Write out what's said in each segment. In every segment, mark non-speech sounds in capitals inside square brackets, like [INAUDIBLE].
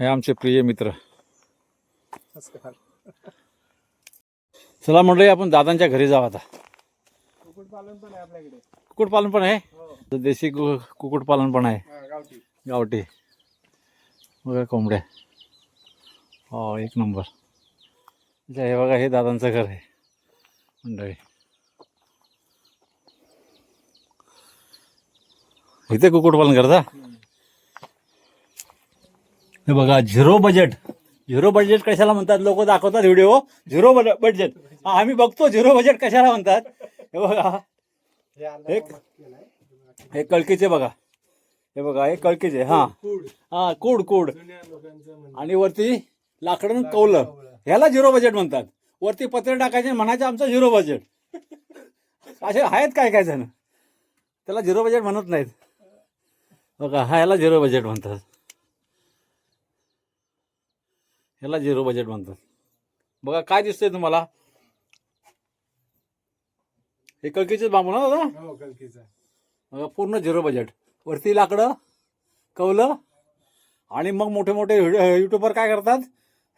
हे आमचे प्रिय मित्र. चला मंडळी आपण दादांच्या घरी जाऊ आता. कुक्कुटपालन पण आहे आपल्याकडे. कुक्कुटपालन पण आहे? हो. देशी कुक्कुटपालन पण आहे. हा, गावठी. गावठी. बघा कोंबड्या. हो एक नंबर. हे बघा हे दादांचं घर आहे. मंडळी. इथे कुक्कुटपालन करता? हे बघा झिरो बजेट झिरो बजेट कशाला म्हणतात? लोक दाखवतात व्हिडिओ झिरो बजेट आम्ही बघतो झिरो बजेट कशाला म्हणतात? हे बघा. हे एक- हे कळकीचे बघा. हे बघा हे कळकीचे हा. हा कूड कूड. आणि वरती लाकडं कौलं. ह्याला झिरो बजेट म्हणतात. वरती पत्रे टाकायचे म्हणायचं आमचं झिरो बजेट असे आहेत काय काय जण? त्याला झिरो बजेट म्हणत नाहीत. बघा हा ह्याला झिरो बजेट म्हणतात. ह्याला झिरो बजेट म्हणतात. बघा काय दिसतंय तुम्हाला? हे कळकीचेच बांबू ना दादा? हो कलकीचा बघा पूर्ण झिरो बजेट वरती लाकडं कवलं आणि मग मोठे मोठे युट्यूबर काय करतात?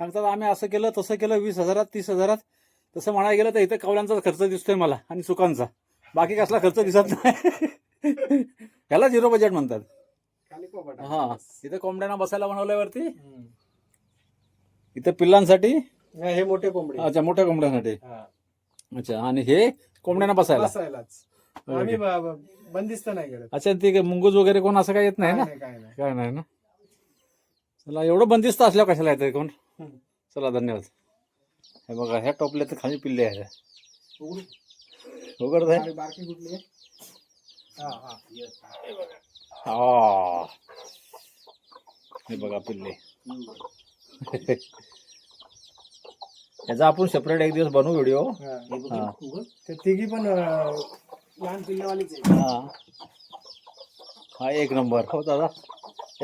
सांगतात आम्ही असं केलं तसं केलं वीस हजारात तीस हजारात. तसं म्हणायला गेलं तर इथं कवल्यांचा खर्च दिसतोय मला आणि सुकांचा. बाकी कसला खर्च दिसत नाही. [LAUGHS] ह्याला झिरो बजेट म्हणतात. हा इथं कोंबड्यांना बसायला बनवलंय वरती. हम्म. इथं पिल्लांसाठी? हा, हे मोठे कोंबडे. अच्छा मोठ्या कोंबड्यांसाठी. हा. अच्छा आणि हे कोंबड्यांना बसायला? बसायलाच. आम्ही ब- ब- बंदिस्त नाही करत. अच्छा ते मुंगूज वगैरे कोण असं काही येत नाही ना? काय काय नाही. काय नाही ना? चला एवढं बंदिस्त असल्यावर कशाला येतं कोण? हम्म. चला धन्यवाद. हे बघा ह्या टोपल्या तर खाली पिल्ले आहे उघडू. उघडत आहे आणि बारकी कुठली आहे? हा हा. ये. हा. हे बघा पिल्ले. याचा आपण सेपरेट एक दिवस बनवू व्हिडिओ तिघी पण लहान पिल्लावालीच हा. हा एक नंबर हो दादा.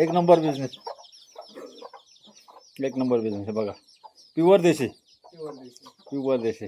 एक नंबर बिझनेस एक नंबर बिझनेस आहे बघा. प्युअर देशी. प्युअर देशी.